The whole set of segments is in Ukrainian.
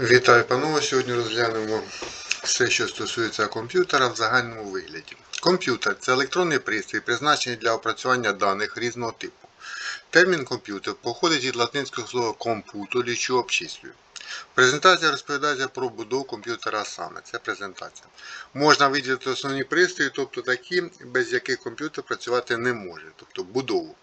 Вітаю, панове. Сьогодні розглянемо все, що стосується комп'ютера в загальному вигляді. Комп'ютер це електронний пристрій, призначений для опрацювання даних різного типу. Термін комп'ютер походить від латинського слова компуто, лічу обчислюю. Презентація розповідається про будову комп'ютера саме. Це презентація. Можна виділити основні пристрої, тобто такі, без яких комп'ютер працювати не може, тобто будову.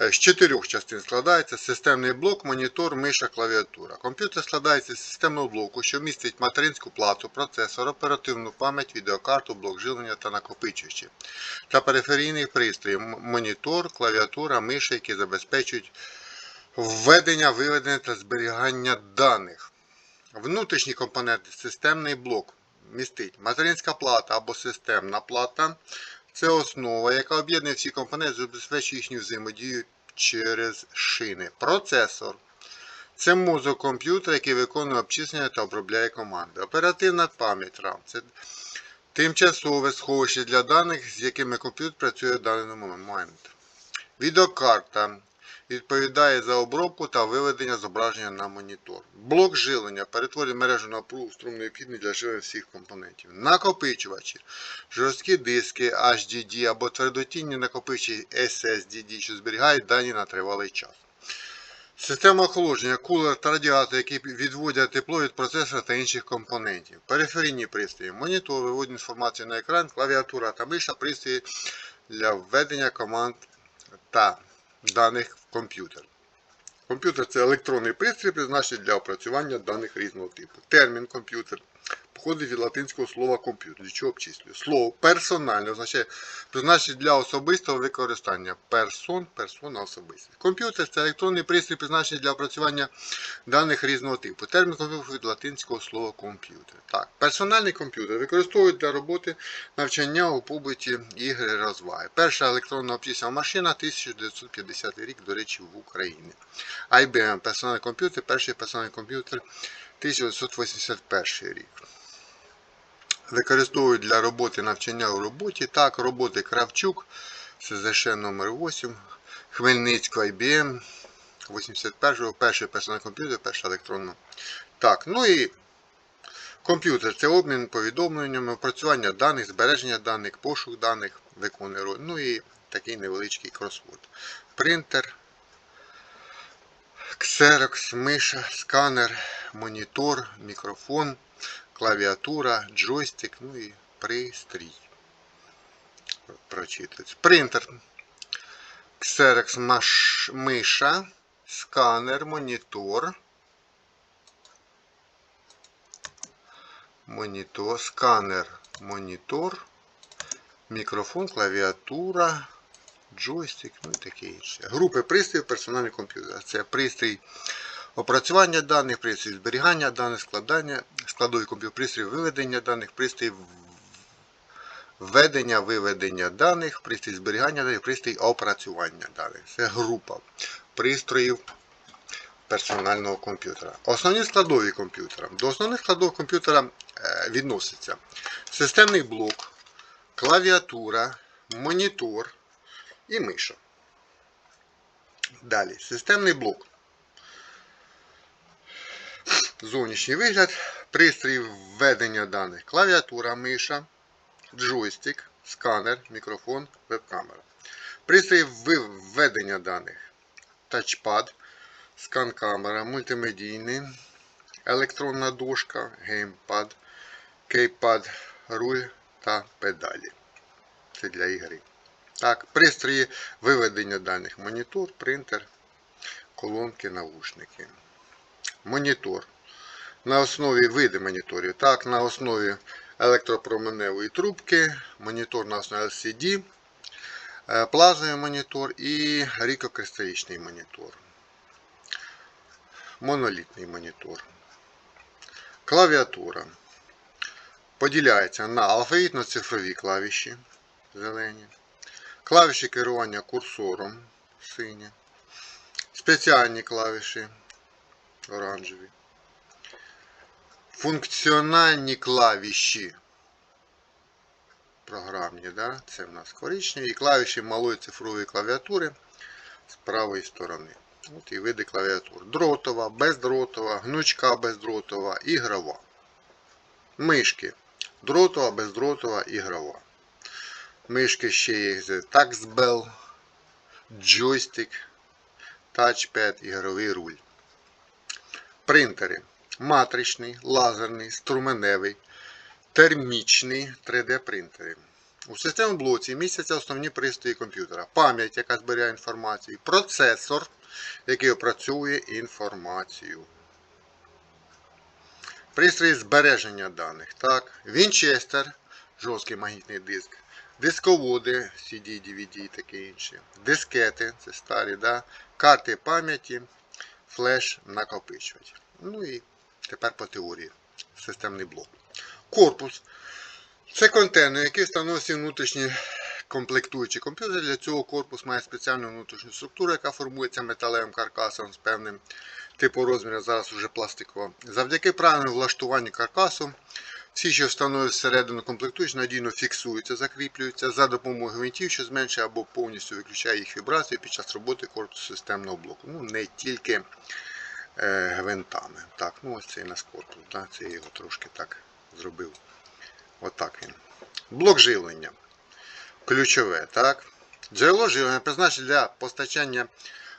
Е, З чотирьох частин складається системний блок, монітор, миша, клавіатура. Комп'ютер складається з системного блоку, що містить материнську плату, процесор, оперативну пам'ять, відеокарту, блок живлення та накопичувачі. Та периферійних пристроїв монітор, клавіатура, миша, які забезпечують введення, виведення та зберігання даних. Внутрішні компоненти системний блок містить материнська плата або системна плата. Це основа, яка об'єднує всі компоненти, забезпечує їхню взаємодію через шини. Процесор. Це мозок комп'ютера, який виконує обчислення та обробляє команди. Оперативна пам'ять RAM. Це тимчасове сховище для даних, з якими комп'ютер працює в даний момент. Відеокарта відповідає за обробку та виведення зображення на монітор. Блок живлення перетворює мережу на струм необхідний для живлення всіх компонентів. Накопичувачі, жорсткі диски HDD або твердотінні накопичувачі SSDD, що зберігають дані на тривалий час. Система охолодження, кулер та радіатор, які відводять тепло від процесора та інших компонентів. Периферійні пристрої, монітор виводять інформацію на екран, клавіатура та миша пристрої для введення команд та даних в комп'ютер. Комп'ютер це електронний пристрій, призначений для опрацювання даних різного типу. Термін комп'ютер походить від латинського слова комп'ютер, що обчислює. Слово персональне означає призначений для особистого використання. Персон, персона особистість. Комп'ютер це електронний пристрій, призначений для опрацювання даних різного типу. Термін комп'ютер від латинського слова комп'ютер. Так, персональний комп'ютер використовують для роботи навчання у побуті ігри розваги. Перша електронна обчислювальна машина 1950 рік, до речі, в Україні. IBM персональний комп'ютер, перший персональний комп'ютер 1981 рік. Використовують для роботи навчання у роботі. Так, роботи Кравчук, СЗШ номер 8 Хмельницького IBM 81-го, перший персональний комп'ютер, перша електронна. Так, ну і комп'ютер це обмін повідомленнями, опрацювання даних, збереження даних, пошук даних, виконує роль. Ну і такий невеличкий кросворд. Принтер, ксерокс, миша, сканер, монітор, мікрофон, клавіатура, джойстик, ну і пристрій. Прочитать. Принтер. Ксерокс миша, сканер, монітор. Монітор, сканер, монітор, мікрофон, клавіатура, джойстик, ну і таке інше. Групи пристроїв персональний комп'ютер. Це пристрій опрацювання даних, пристрій зберігання даних, складання, складовий комп'ютер, пристрій виведення даних, пристрій введення, виведення даних, пристрій зберігання даних, пристрій опрацювання даних. Це група пристроїв персонального комп'ютера. Основні складові комп'ютера. До основних складових комп'ютера е, відносяться системний блок, клавіатура, монітор і миша. Далі, системний блок. Зовнішній вигляд, пристрій введення даних, клавіатура, миша, джойстик, сканер, мікрофон, веб-камера. Пристрій введення даних, тачпад, скан-камера, мультимедійний, електронна дошка, геймпад, кейпад, руль та педалі. Це для ігри. Так, пристрої виведення даних, монітор, принтер, колонки, наушники. Монітор. На основі види моніторів. Так, на основі електропроменевої трубки, монітор на основі LCD, е, плазовий монітор і рікокристалічний монітор. Монолітний монітор. Клавіатура. Поділяється на алфавітно-цифрові клавіші зелені, клавіші керування курсором сині, спеціальні клавіші оранжеві, функціональні клавіші програмні, да? це в нас коричневі, і клавіші малої цифрової клавіатури з правої сторони. От і види клавіатур. Дротова, бездротова, гнучка бездротова, ігрова. Мишки. Дротова, бездротова, ігрова. Мишки ще є Taxbell, джойстик, тачпед, ігровий руль. Принтери. Матричний, лазерний, струменевий, термічний 3D принтери. У системному блоці містяться основні пристрої комп'ютера. Пам'ять, яка зберігає інформацію, процесор, який опрацьовує інформацію. Пристрої збереження даних. Так. Вінчестер, жорсткий магнітний диск, дисководи, CD, DVD і таке інше. Дискети, це старі, да? карти пам'яті, флеш, накопичувач. Ну і тепер по теорії. Системний блок. Корпус. Це контейнер, який встановлює внутрішні комплектуючі комп'ютер. Для цього корпус має спеціальну внутрішню структуру, яка формується металевим каркасом з певним типу розміру, зараз уже пластикового. Завдяки правильному влаштуванню каркасу, всі, що встановлюють всередину комплектуючі, надійно фіксуються, закріплюються за допомогою гвинтів, що зменшує або повністю виключає їх вібрацію під час роботи корпусу системного блоку. Ну, не тільки е, гвинтами. Так, ну ось цей нас корпус. Да? Це я його трошки так зробив. Отак він. Блок живлення. Ключове, так? Джерело живлення призначене для постачання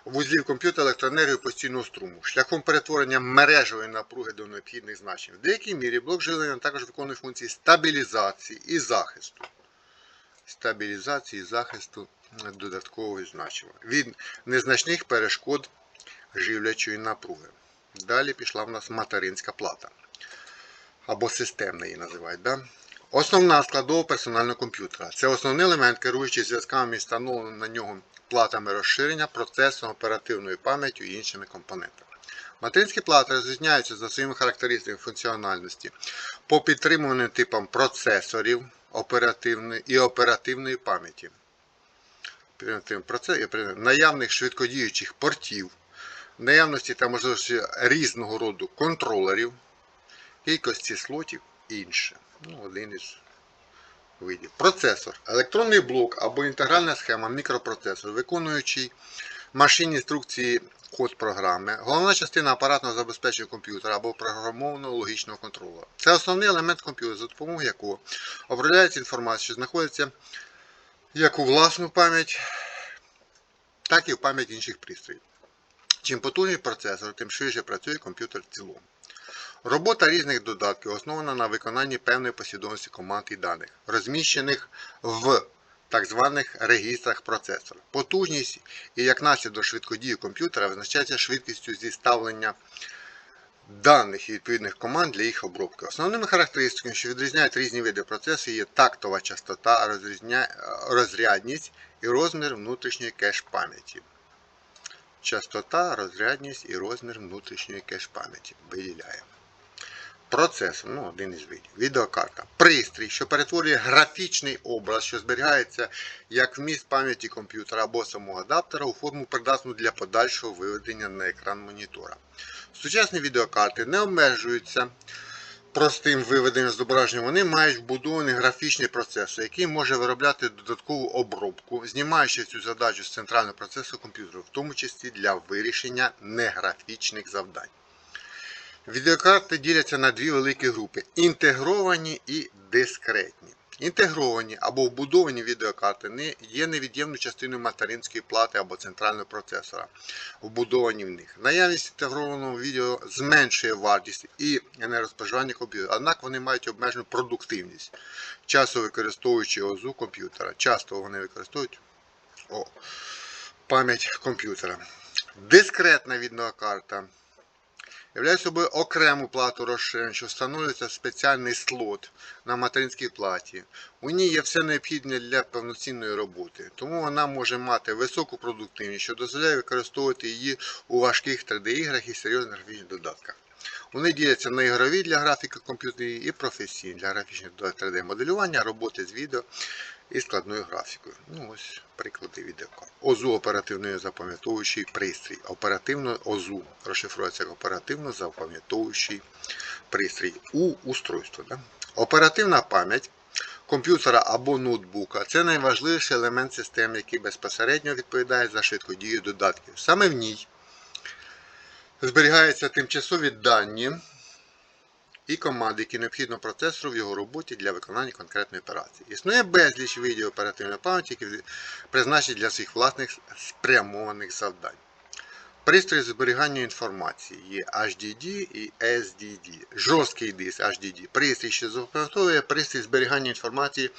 вузлів комп'ютера електроенергії постійного струму, шляхом перетворення мережевої напруги до необхідних значень. В деякій мірі блок живлення також виконує функції стабілізації і захисту. Стабілізації і захисту додаткового значення. Від незначних перешкод живлячої напруги. Далі пішла в нас материнська плата. Або системна її називають. Да? Основна складова персонального комп'ютера. Це основний елемент, керуючий зв'язками і встановленими на нього платами розширення, процесом, оперативною пам'яттю і іншими компонентами. Материнські плати розрізняються за своїми характеристиками функціональності по підтримуваним типам процесорів оперативної і оперативної пам'яті, наявних швидкодіючих портів, наявності та можливості різного роду контролерів, кількості слотів і інше. Ну, один із видів. Процесор. Електронний блок або інтегральна схема мікропроцесор, виконуючий машинні інструкції код програми, головна частина апаратного забезпечення комп'ютера або програмованого логічного контролера. Це основний елемент комп'ютера, за допомогою якого обробляється інформація, що знаходиться як у власну пам'ять, так і в пам'ять інших пристроїв. Чим потужніший процесор, тим швидше працює комп'ютер в цілому. Робота різних додатків основана на виконанні певної послідовності команд і даних, розміщених в так званих регістрах процесора. Потужність і як наслідок швидкодію комп'ютера визначається швидкістю зіставлення даних і відповідних команд для їх обробки. Основними характеристиками, що відрізняють різні види процесу, є тактова частота, розрядність і розмір внутрішньої кеш-пам'яті. Частота, розрядність і розмір внутрішньої кеш-пам'яті виділяємо. Процесор, ну, один із видів. Відеокарта. Пристрій, що перетворює графічний образ, що зберігається як вміст пам'яті комп'ютера або самого адаптера у форму придатну для подальшого виведення на екран монітора. Сучасні відеокарти не обмежуються простим виведенням зображення. Вони мають вбудований графічний процесор, який може виробляти додаткову обробку, знімаючи цю задачу з центрального процесу комп'ютера, в тому числі для вирішення неграфічних завдань. Відеокарти діляться на дві великі групи інтегровані і дискретні. Інтегровані або вбудовані відеокарти не є невід'ємною частиною материнської плати або центрального процесора, вбудовані в них. Наявність інтегрованого відео зменшує вартість і енергоспоживання комп'ютера, однак вони мають обмежену продуктивність, часто використовуючи ОЗУ комп'ютера. Часто вони використовують о, пам'ять комп'ютера. Дискретна відеокарта являє собою окрему плату розширень, що встановлюється спеціальний слот на материнській платі. У ній є все необхідне для повноцінної роботи, тому вона може мати високу продуктивність, що дозволяє використовувати її у важких 3D-іграх і серйозних графічних додатках. Вони діляться на ігрові для графіки комп'ютерів і професійні для графічних 3D-моделювання, роботи з відео і складною графікою. Ну ось приклади відеокарт. ОЗУ оперативно запам'ятовуючий пристрій. Оперативно ОЗУ розшифрується як оперативно запам'ятовуючий пристрій у устройство. Да? Оперативна пам'ять комп'ютера або ноутбука це найважливіший елемент системи, який безпосередньо відповідає за швидкодію додатків. Саме в ній Зберігаються тимчасові дані і команди, які необхідно процесору в його роботі для виконання конкретної операції. Існує безліч видів оперативної пам'яті, які призначені для своїх власних спрямованих завдань. Пристрої зберігання інформації є HDD і SDD. Жорсткий диск HDD. Пристрій, що запам'ятовує пристрій зберігання інформації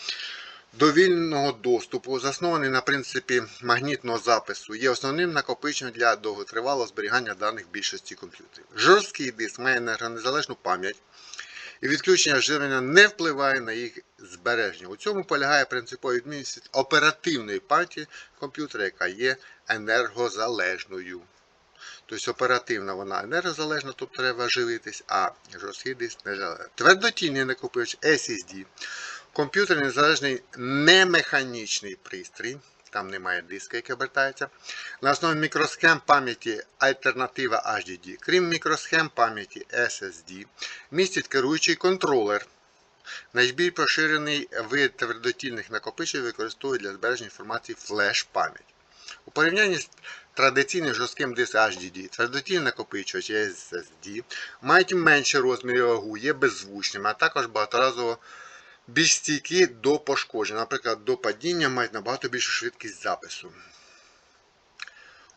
довільного доступу, заснований на принципі магнітного запису, є основним накопиченням для довготривалого зберігання даних більшості комп'ютерів. Жорсткий диск має енергонезалежну пам'ять, і відключення живлення не впливає на їх збереження. У цьому полягає принципова відмінність оперативної пам'яті комп'ютера, яка є енергозалежною. Тобто оперативна вона енергозалежна, тобто треба живитись, а жорсткий диск не незалежний. Твердотільний накопич SSD. Комп'ютер незалежний немеханічний пристрій. Там немає диска, який обертається. На основі мікросхем пам'яті альтернатива HDD. Крім мікросхем пам'яті SSD, містить керуючий контролер. Найбільш поширений вид твердотільних накопичень використовують для збереження інформації флеш-пам'ять. У порівнянні з традиційним жорстким диском HDD, твердотільний накопичувач SSD мають менші розміри і вагу, є беззвучними, а також багаторазово більш стійкі до пошкоджень. Наприклад, до падіння мають набагато більшу швидкість запису.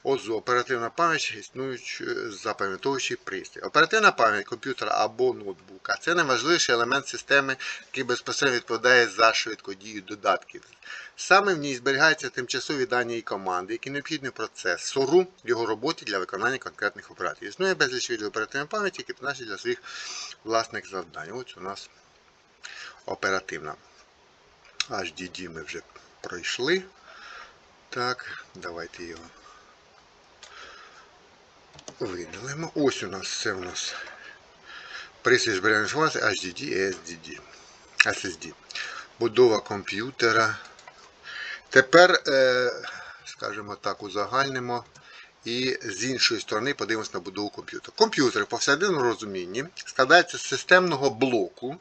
Отже, оперативна пам'ять існуючий запам'ятовуючий пристрій. Оперативна пам'ять комп'ютера або ноутбука це найважливіший елемент системи, який безпосередньо відповідає за швидкодію додатків. Саме в ній зберігаються тимчасові дані і команди, які необхідні процесору в його роботі для виконання конкретних операцій. Існує безліч видів оперативної пам'яті, які призначені для своїх власних завдань. Ось у нас оперативна. HDD ми вже пройшли. Так, давайте його видалимо. Ось у нас це у нас пристрій зберігання інформації HDD і SDD. SSD. Будова комп'ютера. Тепер, е, скажімо так, узагальнимо. І з іншої сторони подивимося на будову комп'ютера. Комп'ютер в повсякденному розумінні складається з системного блоку,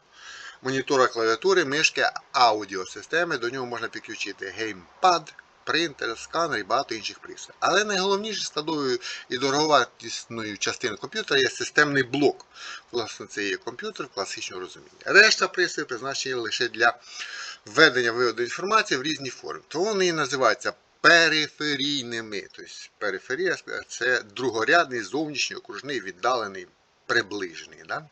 монітора клавіатури, мишки, аудіосистеми. До нього можна підключити геймпад, принтер, сканер і багато інших пристроїв. Але найголовнішою складовою і дороговартісною частиною комп'ютера є системний блок. Власне, це є комп'ютер в класичному розумінні. Решта пристроїв призначені лише для введення виводу інформації в різні форми. Тому вони і називаються периферійними. Тобто периферія це другорядний, зовнішній, окружний, віддалений, приближений. Да?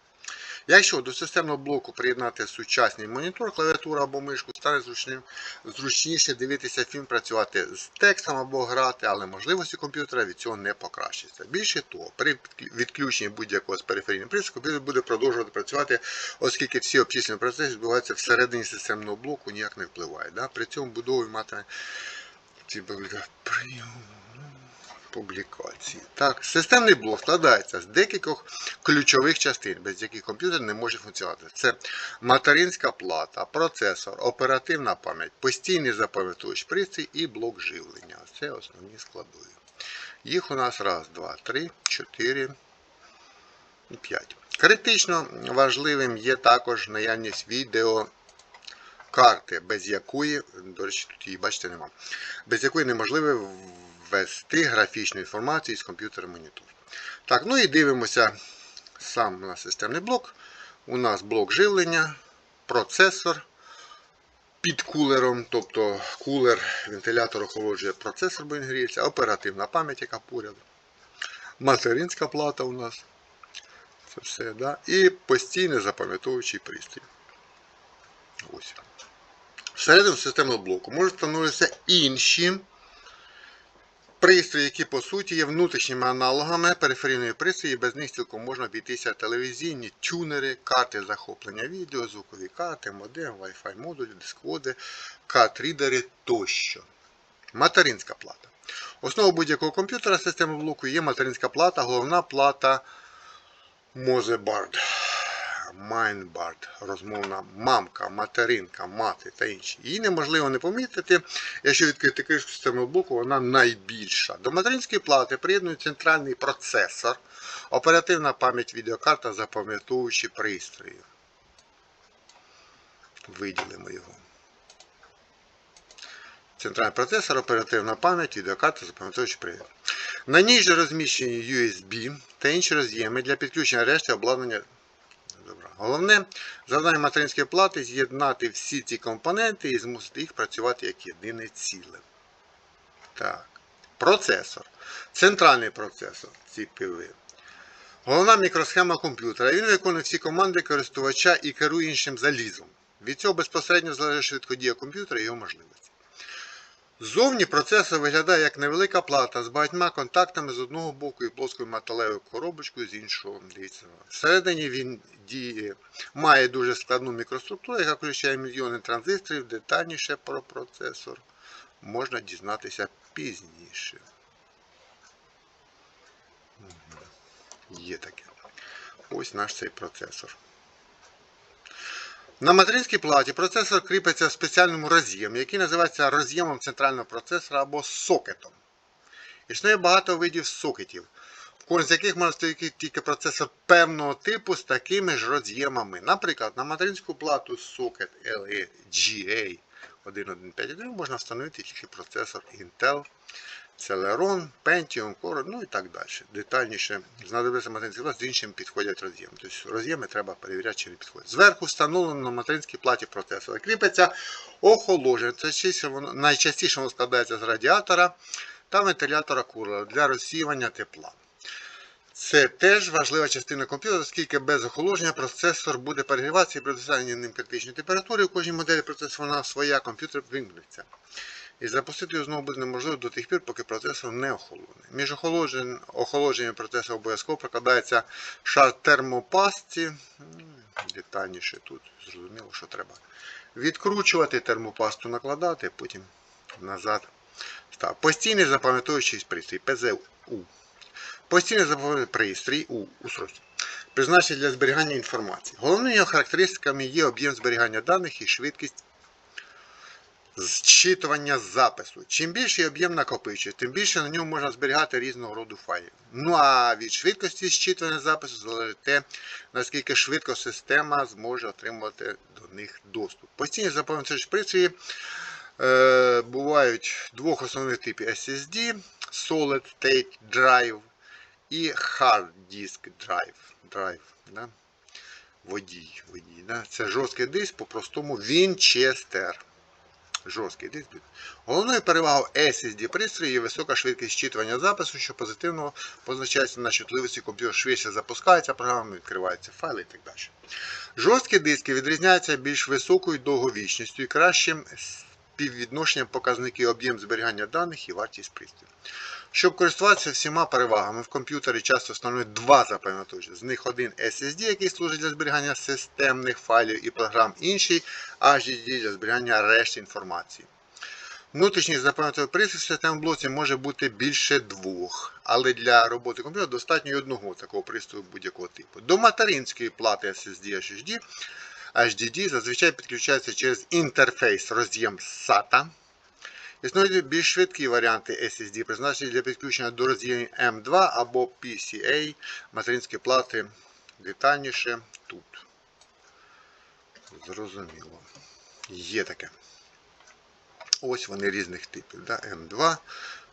Якщо до системного блоку приєднати сучасний монітор, клавіатуру або мишку, стане зручним, зручніше дивитися фільм, працювати з текстом або грати, але можливості комп'ютера від цього не покращаться. Більше того, при відключенні будь-якого з периферійних комп'ютер буде продовжувати працювати, оскільки всі обчислені процеси відбуваються всередині системного блоку, ніяк не впливає. Да? При цьому будовою матиме ці публікації. Так, системний блок складається з декількох ключових частин, без яких комп'ютер не може функціонувати. Це материнська плата, процесор, оперативна пам'ять, постійний запам'ятовувач пристрій і блок живлення. Це основні складові. Їх у нас раз, два, три, чотири і п'ять. Критично важливим є також наявність відео карти, без якої, до речі, тут її бачите нема, без якої неможливо ввести графічну інформацію з комп'ютера монітор. Так, ну і дивимося сам на системний блок. У нас блок живлення, процесор під кулером, тобто кулер, вентилятор охолоджує процесор, бо він гріється, оперативна пам'ять, яка поряд. Материнська плата у нас. Це все, да? І постійний запам'ятовуючий пристрій. Ось. Всередину системного блоку можуть встановлюватися інші пристрої, які по суті є внутрішніми аналогами периферійної пристрої, без них цілком можна обійтися телевізійні тюнери, карти захоплення відео, звукові карти, модем, Wi-Fi модулі, дисководи, карт-рідери тощо. Материнська плата. Основа будь-якого комп'ютера системи блоку є материнська плата, головна плата Motherboard. Майнбард, розмовна мамка, материнка, мати та інші. Її неможливо не помітити, якщо відкрити кришку системного блоку, вона найбільша. До материнської плати приєднують центральний процесор, оперативна пам'ять відеокарта, запам'ятовуючі пристрої. Виділимо його. центральний процесор, оперативна пам'ять, відеокарта, запам'ятовуючий привід. На ній же розміщені USB та інші роз'єми для підключення решти обладнання. Головне завдання материнської плати з'єднати всі ці компоненти і змусити їх працювати як єдине ціле. Так. Процесор. Центральний процесор CPU. Головна мікросхема комп'ютера. Він виконує всі команди користувача і керує іншим залізом. Від цього безпосередньо залежить швидкодія комп'ютера і його можливості. Ззовні процесор виглядає як невелика плата з багатьма контактами з одного боку і плоскою металевою коробочкою з іншого. Дивіться. Всередині він діє, має дуже складну мікроструктуру, яка включає мільйони транзисторів. Детальніше про процесор можна дізнатися пізніше. Є таке. Ось наш цей процесор. На материнській платі процесор кріпиться в спеціальному роз'ємі, який називається роз'ємом центрального процесора або сокетом. Існує багато видів сокетів, в кожен з яких може стояти тільки процесор певного типу з такими ж роз'ємами. Наприклад, на материнську плату сокет LGA 1151 можна встановити тільки процесор Intel, Celeron, Pentium, Core, ну і так далі. Детальніше знадобиться материнський плат, з іншим підходять роз'єми. Тобто роз'єми треба перевіряти, чи не підходять. Зверху встановлено на материнській платі процесора. Кріпиться охолодження. Це найчастіше воно складається з радіатора та вентилятора кулера для розсіювання тепла. Це теж важлива частина комп'ютера, оскільки без охолодження процесор буде перегріватися і при досягненні ним критичної температури у кожній моделі процесора вона своя комп'ютер вимкнеться. І запустити його знову буде неможливо до тих пір, поки процесор не охолоне. Між охолоджен- охолодженням процесора обов'язково прокладається шар термопасті. Детальніше тут зрозуміло, що треба відкручувати термопасту, накладати, потім назад. став. Постійний запам'ятовуючий пристрій ПЗУ. Постійний запам'ятовуючий пристрій у устройстві. Призначений для зберігання інформації. Головними його характеристиками є об'єм зберігання даних і швидкість зчитування запису. Чим більший об'єм накопичує, тим більше на ньому можна зберігати різного роду файлів. Ну а від швидкості зчитування запису залежить те, наскільки швидко система зможе отримувати до них доступ. Постійні запам'ятовуючі пристрої е, бувають двох основних типів SSD, Solid State Drive і Hard Disk Drive. Drive да? Водій, водій, да? Це жорсткий диск, по-простому Winchester жорсткий диск. Головною перевагою SSD пристрою є висока швидкість зчитування запису, що позитивно позначається на чутливості комп'ютер швидше запускається, програма відкриваються файли і так далі. Жорсткі диски відрізняються більш високою довговічністю і кращим співвідношенням показників об'єм зберігання даних і вартість пристрою. Щоб користуватися всіма перевагами, в комп'ютері часто встановлюють два запам'ятовувачі. З них один SSD, який служить для зберігання системних файлів і програм, інший HDD для зберігання решти інформації. Внутрішній запам'ятовий пристрій в системному блоці може бути більше двох, але для роботи комп'ютера достатньо й одного такого пристрою будь-якого типу. До материнської плати SSD HDD HDD зазвичай підключається через інтерфейс роз'єм SATA. Існують більш швидкі варіанти SSD, призначені для підключення до роз'ємів M2 або PCA материнські плати детальніше тут. Зрозуміло. Є таке. Ось вони різних типів. Да? М2,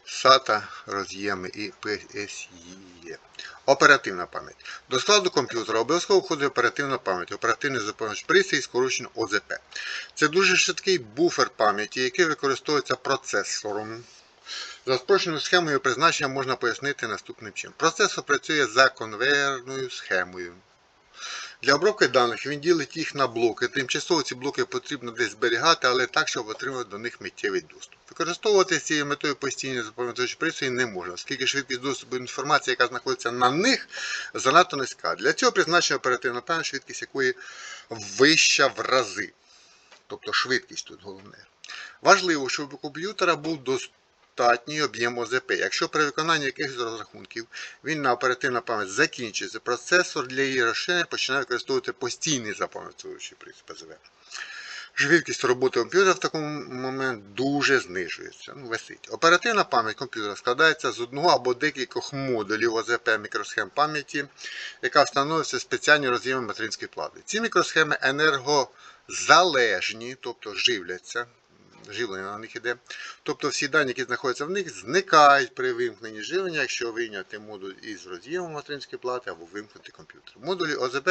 SATA, роз'єми і PSE. Оперативна пам'ять. До складу комп'ютера обов'язково входить оперативна пам'ять, оперативний запам'ятовувач пристрій, скорочено ОЗП. Це дуже швидкий буфер пам'яті, який використовується процесором. За спрощеною схемою призначення можна пояснити наступним чином. Процесор працює за конвейерною схемою. Для обробки даних він ділить їх на блоки. Тимчасово ці блоки потрібно десь зберігати, але так, щоб отримати до них миттєвий доступ. Використовувати з цією метою постійні запам'ятовуючі пристрої не можна, оскільки швидкість доступу інформації, яка знаходиться на них, занадто низька. Для цього призначена оперативна пам'ять, швидкість якої вища в рази. Тобто швидкість тут головне. Важливо, щоб у комп'ютера був достатній об'єм ОЗП. Якщо при виконанні якихось розрахунків він на оперативна пам'ять закінчується, процесор для її розширення починає використовувати постійний запам'ятовуючий пристрій ПЗВ. Швидкість роботи комп'ютера в такому момент дуже знижується. Ну, висить. Оперативна пам'ять комп'ютера складається з одного або декількох модулів ОЗП мікросхем пам'яті, яка встановлюється спеціальні роз'єми материнської плати. Ці мікросхеми енергозалежні, тобто живляться живлення на них іде. Тобто всі дані, які знаходяться в них, зникають при вимкненні живлення, якщо вийняти модуль із роз'ємом материнської плати або вимкнути комп'ютер. Модулі ОЗП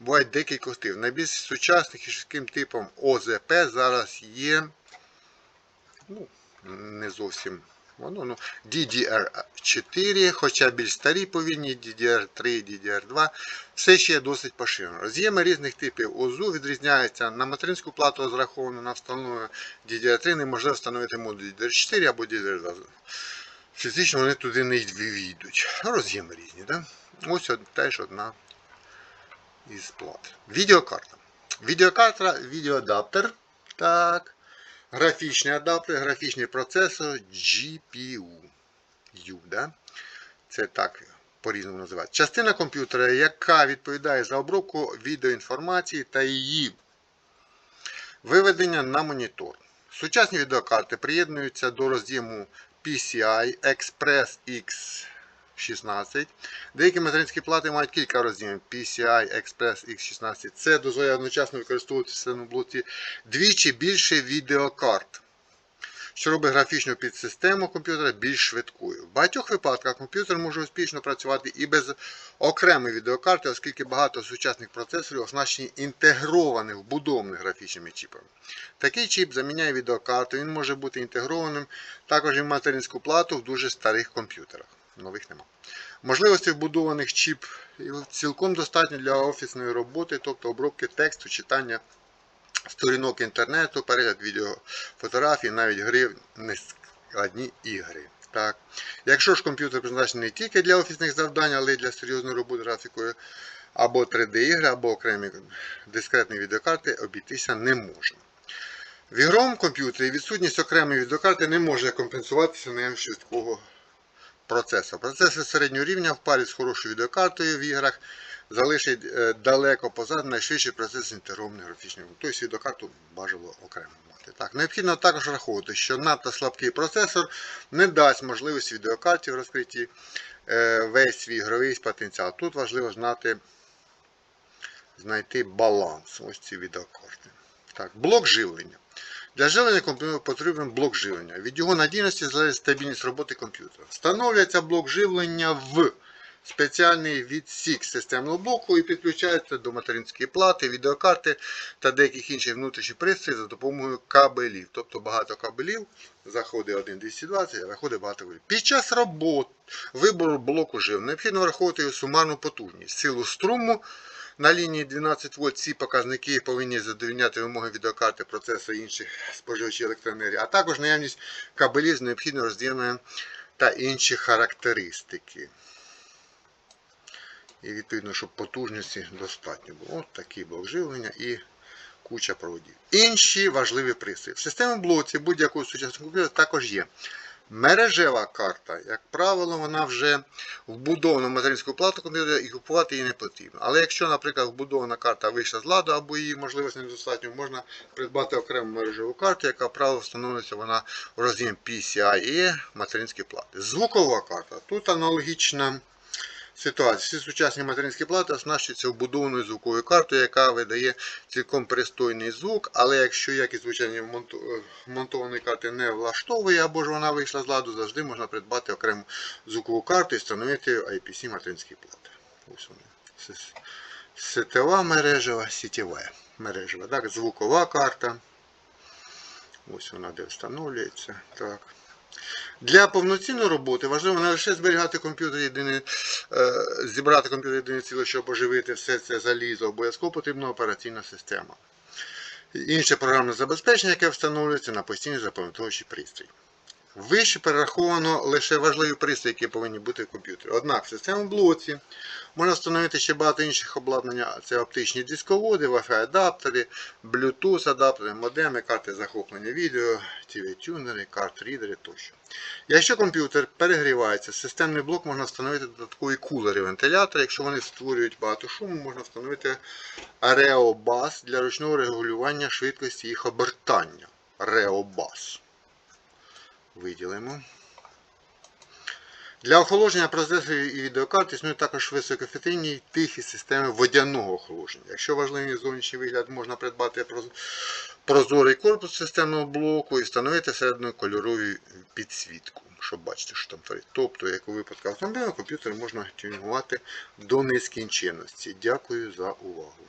бувають декілька типів. Найбільш сучасних і швидким типом ОЗП зараз є ну, не зовсім воно, ну, DDR4, хоча більш старі повільні DDR3, DDR2, все ще є досить поширено. Роз'єми різних типів ОЗУ відрізняються. На материнську плату розраховано на встановлення DDR3 неможливо встановити модуль DDR4 або DDR2. Фізично вони туди не війдуть. Роз'єми різні. Да? Ось теж одна із плат. Відеокарта. Відеокарта, відеоадаптер. Так. Графічний адаптер, графічний процесор GPU. U, да? Це так по-різному називають. Частина комп'ютера, яка відповідає за обробку відеоінформації та її виведення на монітор. Сучасні відеокарти приєднуються до роз'єму PCI Express X16. Деякі материнські плати мають кілька роз'ємів PCI Express X16. Це дозволяє одночасно використовувати системному блоці двічі більше відеокарт, що робить графічну підсистему комп'ютера більш швидкою. В багатьох випадках комп'ютер може успішно працювати і без окремої відеокарти, оскільки багато сучасних процесорів оснащені інтегрованими вбудованими графічними чіпами. Такий чіп заміняє відеокарту, він може бути інтегрованим також і в материнську плату в дуже старих комп'ютерах. Нових нема. Можливості вбудованих чіп цілком достатньо для офісної роботи, тобто обробки тексту, читання сторінок інтернету, перегляд відео, фотографій, навіть гри в нескладні ігри. Так. Якщо ж комп'ютер призначений не тільки для офісних завдань, але й для серйозної роботи графікою, або 3D-ігри, або окремі дискретні відеокарти обійтися не може. В ігровому комп'ютері відсутність окремої відеокарти не може компенсуватися наявним швидкого процесор. Процесор середнього рівня в парі з хорошою відеокартою в іграх залишить е, далеко позаду найшвидший процес інтегрованих графічних. Тобто відеокарту бажано окремо мати. Так, Необхідно також враховувати, що надто слабкий процесор не дасть можливості відеокарті в розкритті е, весь свій ігровий потенціал. Тут важливо знати, знайти баланс. Ось ці відеокарти. Так, Блок живлення. Для живлення комп'ютера потрібен блок живлення. Від його надійності залежить стабільність роботи комп'ютера. Встановлюється блок живлення в спеціальний відсік системного блоку і підключається до материнської плати, відеокарти та деяких інших внутрішніх пристроїв за допомогою кабелів. Тобто багато кабелів, заходить один 220, а виходить багато кабелів. Під час роботи вибору блоку живлення необхідно враховувати його сумарну потужність, силу струму. На лінії 12 вольт ці показники повинні задовільняти вимоги відеокарти, процесу інших споживачів електроенергії, а також наявність кабелів з необхідним розділенням та інші характеристики. І відповідно, щоб потужності достатньо було. От такий блок живлення і куча проводів. Інші важливі пристрої. В системі блоці будь-якого сучасного комп'ютера також є. Мережева карта, як правило, вона вже вбудована в материнську плату комп'ютера і купувати її не потрібно. Але якщо, наприклад, вбудована карта вийшла з ладу або її можливості недостатньо, можна придбати окрему мережеву карту, яка правило встановлюється вона в роз'єм PCIe материнської плати. Звукова карта. Тут аналогічна ситуація. Всі сучасні материнські плати оснащуються вбудованою звуковою картою, яка видає цілком пристойний звук, але якщо якість звучання монтованої карти не влаштовує або ж вона вийшла з ладу, завжди можна придбати окрему звукову карту і встановити IPC материнські плати. Ось вони. Сетева мережева, сітєва мережева. Так, звукова карта. Ось вона де встановлюється. Так. Для повноцінної роботи важливо не лише зберігати комп'ютер єдине, е, зібрати комп'ютер єдине ціле, щоб оживити все це залізо, обов'язково потрібна операційна система. Інше програмне забезпечення, яке встановлюється на постійний запам'ятовуючий пристрій. Вище перераховано лише важливі пристрої, які повинні бути в комп'ютері. Однак в системному блоці можна встановити ще багато інших обладнання. Це оптичні дисководи, Wi-Fi адаптери, Bluetooth адаптери, модеми, карти захоплення відео, TV-тюнери, карт-рідери тощо. Якщо комп'ютер перегрівається, системний блок можна встановити додаткові кулери вентилятори. Якщо вони створюють багато шуму, можна встановити Areobus для ручного регулювання швидкості їх обертання. Reobus. Виділимо. Для охолодження процесорів і відеокарт існують також високоефективні високоефективні тихі системи водяного охолодження. Якщо важливий зовнішній вигляд, можна придбати прозорий корпус системного блоку і встановити середньо кольорову підсвітку, щоб бачити, що там творить. Тобто, як у випадку автомобільного комп'ютер можна тюнінгувати до нескінченності. Дякую за увагу.